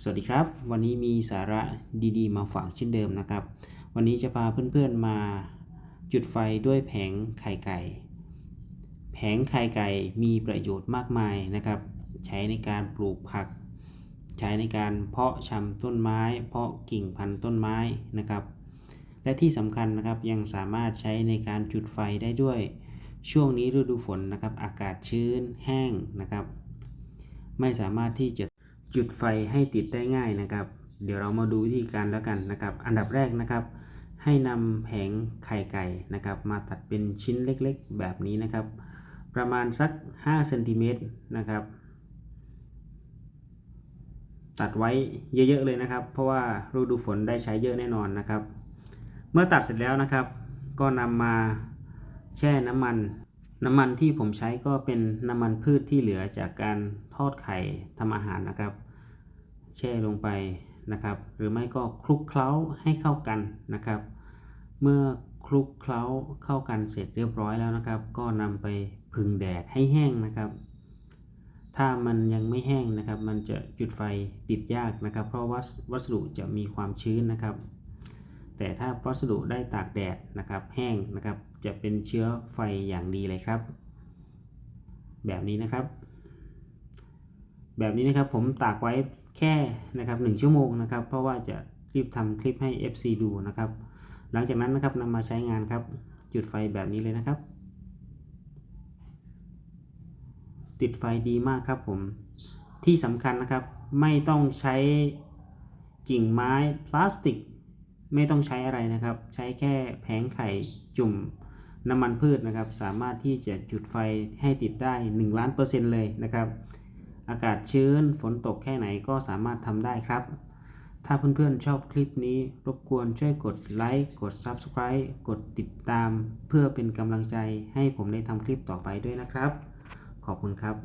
สวัสดีครับ วันนี้มีสาระดีๆ มาฝากเช่นเดิมนะครับ วันนี้จะพาเพื่อนๆมาจุดไฟด้วยแผงไข่ไก่ แผงไข่ไก่มีประโยชน์มากมายนะครับ ใช้ในการปลูกผัก ใช้ในการเพาะชำต้นไม้ เพาะกิ่งพันธุ์ต้นไม้นะครับ และที่สำคัญนะครับยังสามารถใช้ในการจุดไฟได้ด้วย ช่วงนี้ฤดูฝนนะครับ อากาศชื้นแห้งนะครับ ไม่สามารถที่จะ จุดไฟให้ติดได้ง่ายนะครับ เดี๋ยวเรามาดูวิธีการแล้วกันนะครับ อันดับแรกนะครับ ให้นำแผงไข่ไก่นะครับ มาตัดเป็นชิ้นเล็กๆ แบบนี้นะครับ ประมาณสัก5เซนติเมตรนะครับ ตัดไว้เยอะๆเลยนะครับ เพราะว่าฤดูฝนได้ใช้เยอะแน่นอนนะครับ เมื่อตัดเสร็จแล้วนะครับ ก็นำมาแช่น้ำมัน น้ำมันที่ผมใช้ก็เป็นน้ำมันพืชที่เหลือจากการทอดไข่ทำอาหารนะครับ แช่ลงไปนะครับ หรือไม่ก็คลุกเคล้าให้เข้ากันนะครับ เมื่อคลุกเคล้าเข้ากันเสร็จเรียบร้อยแล้วนะครับ ก็นำไปพึ่งแดดให้แห้งนะครับ ถ้ามันยังไม่แห้งนะครับ มันจะจุดไฟติดยากนะครับ เพราะวัสวัสดุจะมีความชื้นนะครับ แต่ถ้าวัสดุได้ตากแดดนะครับแห้งนะครับจะเป็นเชื้อไฟอย่างดีเลยครับ แบบนี้นะครับ แบบนี้นะครับผมตากไว้แค่นะครับ1ชั่วโมงนะครับ เพราะว่าจะรีบทำคลิปให้ FC ดูนะครับ หลังจากนั้นนะครับนำมาใช้งานครับจุดไฟแบบนี้เลยนะครับ ติดไฟดีมากครับผมที่สำคัญนะครับไม่ต้องใช้กิ่งไม้พลาสติก ไม่ต้องใช้อะไรนะครับ ใช้แค่แผงไข่จุ่มน้ำมันพืชนะครับ สามารถที่จะจุดไฟให้ติดได้ 1 ล้านเปอร์เซ็นต์เลยนะครับ อากาศชื้นฝนตกแค่ไหนก็สามารถทำได้ครับ ถ้าเพื่อนๆชอบคลิปนี้ รบกวนช่วยกดไลค์กด Subscribe กดติดตาม เพื่อเป็นกำลังใจให้ผมได้ทำคลิปต่อไปด้วยนะครับ ขอบคุณครับ